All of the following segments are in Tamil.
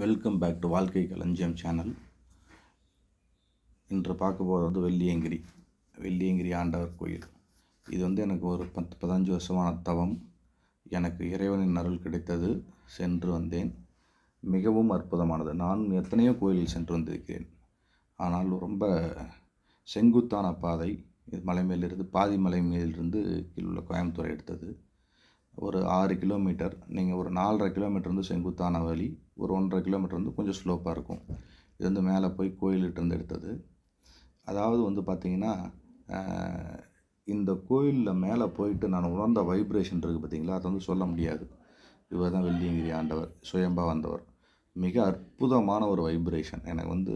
வெல்கம் பேக் டு வாழ்க்கை களஞ்சியம் சேனல் இன்று பார்க்க போகிறது வெள்ளியங்கிரி வெள்ளியங்கிரி ஆண்டவர் கோயில். இது வந்து எனக்கு ஒரு பத்து பதினஞ்சு வருஷமான தவம். எனக்கு இறைவனின் அருள் கிடைத்தது சென்று வந்தேன். மிகவும் அற்புதமானது. நான் எத்தனையோ கோயிலில் சென்று வந்திருக்கிறேன். ஆனால் ரொம்ப செங்குத்தான பாதை. இது மலை மேலிருந்து பாதி மலை மேலிருந்து கீழ் உள்ள கோயம்புத்தூரை எடுத்தது. ஒரு ஆறு கிலோமீட்டர் நீங்கள் ஒரு நாலரை கிலோமீட்டர் வந்து செங்குத்தான வழி ஒரு ஒன்றரை கிலோமீட்டர் வந்து கொஞ்சம் ஸ்லோப்பாக இருக்கும். இது வந்து மேலே போய் கோயிலிட்டிருந்து எடுத்தது. அதாவது வந்து பார்த்திங்கன்னா இந்த கோயிலில் மேலே போயிட்டு நான் உணர்ந்த வைப்ரேஷன் இருக்குது பார்த்தீங்களா? அதை வந்து சொல்ல முடியாது. இவர் தான் வெள்ளியங்கிரி ஆண்டவர் சுயம்பா வந்தவர். மிக அற்புதமான ஒரு வைப்ரேஷன் எனக்கு வந்து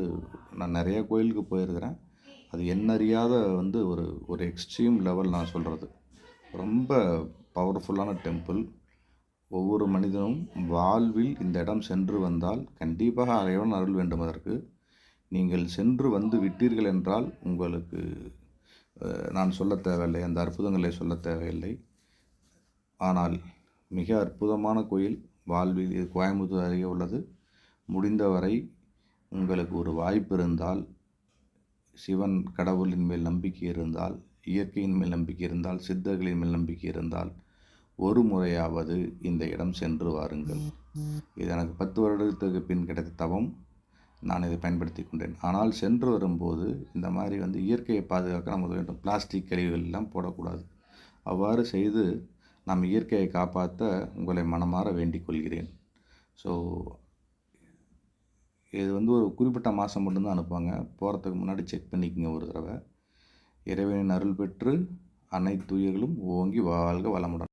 நான் நிறைய கோயிலுக்கு போயிருக்கிறேன். அது என்னறியாத வந்து ஒரு ஒரு எக்ஸ்ட்ரீம் லெவல் நான் சொல்கிறது ரொம்ப பவர்ஃபுல்லான டெம்பிள் ஒவ்வொரு மனிதனும் வாழ்வில் இந்த இடம் சென்று வந்தால் கண்டிப்பாக இறைவன் அருள் வேண்டும் அதற்கு. நீங்கள் சென்று வந்து விட்டீர்கள் என்றால் உங்களுக்கு நான் சொல்ல தேவையில்லை அந்த அற்புதங்களை சொல்ல தேவையில்லை. ஆனால் மிக அற்புதமான கோயில் வாழ்வில் இது கோயம்புத்தூர் அருகே உள்ளது. முடிந்தவரை உங்களுக்கு ஒரு வாய்ப்பு இருந்தால் சிவன் கடவுளின் மேல் நம்பிக்கை இருந்தால் இயற்கையின் மேல் நம்பிக்கை இருந்தால் சித்தர்களின் மேல் நம்பிக்கை இருந்தால் ஒரு முறையாவது இந்த இடம் சென்று வாருங்கள். இது எனக்கு பத்து வருடத்துக்கு பின் கிடைத்த தவம். நான் இதை பயன்படுத்தி கொண்டேன். ஆனால் சென்று வரும்போது இந்த மாதிரி வந்து இயற்கையை பாதுகாக்க நமக்கு வேண்டும். பிளாஸ்டிக் கழிவுகள் எல்லாம் போடக்கூடாது. அவ்வாறு செய்து நாம் இயற்கையை காப்பாற்ற உங்களை மனமாற வேண்டிக் கொள்கிறேன். ஸோ இது வந்து ஒரு குறிப்பிட்ட மாதம் மட்டும்தான் அனுப்புவாங்க. போகிறதுக்கு முன்னாடி செக் பண்ணிக்கோங்க ஒரு தடவை. இறைவனின் அருள் பெற்று அனைத்து உயிர்களும் ஓங்கி வாழ்க வளமுடன்.